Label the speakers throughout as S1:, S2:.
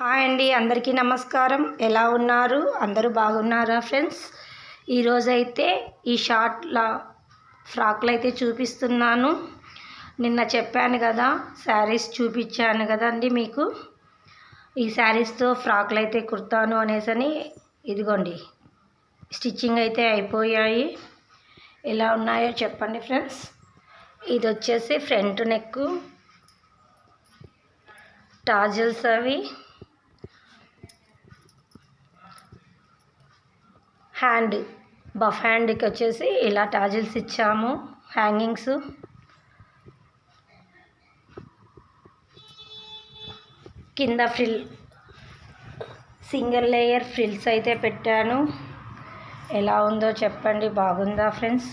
S1: Hi అండి అందరికీ నమస్కారం. ఎలా ఉన్నారు? అందరూ బాగున్నారా ఫ్రెండ్స్? ఈరోజైతే ఈ షార్ట్లా ఫ్రాక్లు అయితే చూపిస్తున్నాను. నిన్న చెప్పాను కదా శారీస్ చూపించాను కదండి మీకు. ఈ శారీస్తో ఫ్రాక్లు అయితే కుర్తాను అనేసని ఇదిగోండి స్టిచ్చింగ్ అయితే అయిపోయాయి. ఎలా ఉన్నాయో చెప్పండి ఫ్రెండ్స్. ఇది వచ్చేసి ఫ్రంట్ నెక్ టాజల్స్ అవి. హ్యాండ్ బఫ్ హ్యాండ్కి వచ్చేసి ఇలా టాజిల్స్ ఇచ్చాము హ్యాంగింగ్స్. కింద ఫ్రిల్ సింగిల్ లేయర్ ఫ్రిల్స్ అయితే పెట్టాను. ఎలా ఉందో చెప్పండి బాగుందా ఫ్రెండ్స్?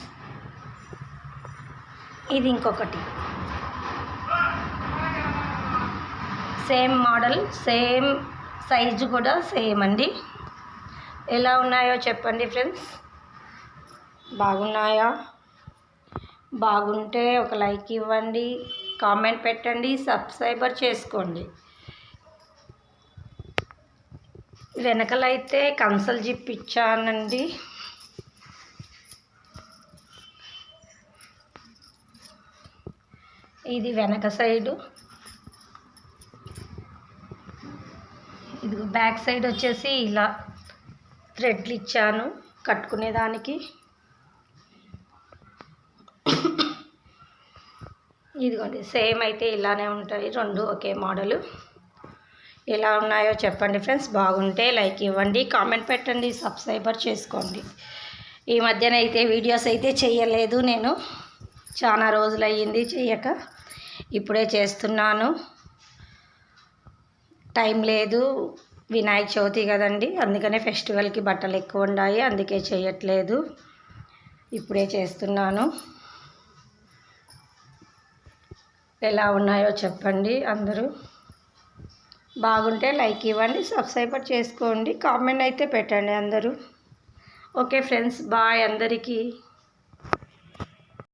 S1: ఇది ఇంకొకటి. సేమ్ మోడల్ సేమ్ సైజు కూడా సేమ్ అండి. ఎలా ఉన్నాయో చెప్పండి ఫ్రెండ్స్. బాగున్నాయా? బాగుంటే ఒక లైక్ ఇవ్వండి కామెంట్ పెట్టండి సబ్స్క్రైబర్ చేసుకోండి. వెనకలైతే కన్సల్ జిప్ ఇచ్చానండి. ఇది వెనక సైడు. ఇది బ్యాక్ సైడ్ వచ్చేసి ఇలా. థ్రెడ్లు ఇచ్చాను కట్టుకునేదానికి. ఇదిగోండి సేమ్ అయితే ఇలానే ఉంటాయి రెండు ఒకే మోడలు. ఎలా ఉన్నాయో చెప్పండి ఫ్రెండ్స్ బాగుంటే లైక్ ఇవ్వండి కామెంట్ పెట్టండి సబ్స్క్రైబర్ చేసుకోండి. ఈ మధ్యన అయితే వీడియోస్ అయితే చేయలేదు నేను చాలా రోజులు అయ్యింది చేయక ఇప్పుడే చేస్తున్నాను. టైం లేదు వినాయక చవితి కదండి. అందుకనే ఫెస్టివల్కి బట్టలు ఎక్కువ ఉన్నాయి అందుకే చేయట్లేదు. ఇప్పుడే చేస్తున్నాను. ఎలా ఉన్నాయో చెప్పండి అందరూ. బాగుంటే లైక్ ఇవ్వండి సబ్స్క్రైబర్ చేసుకోండి. కామెంట్ అయితే పెట్టండి అందరూ. ఓకే ఫ్రెండ్స్ బాయ్ అందరికీ.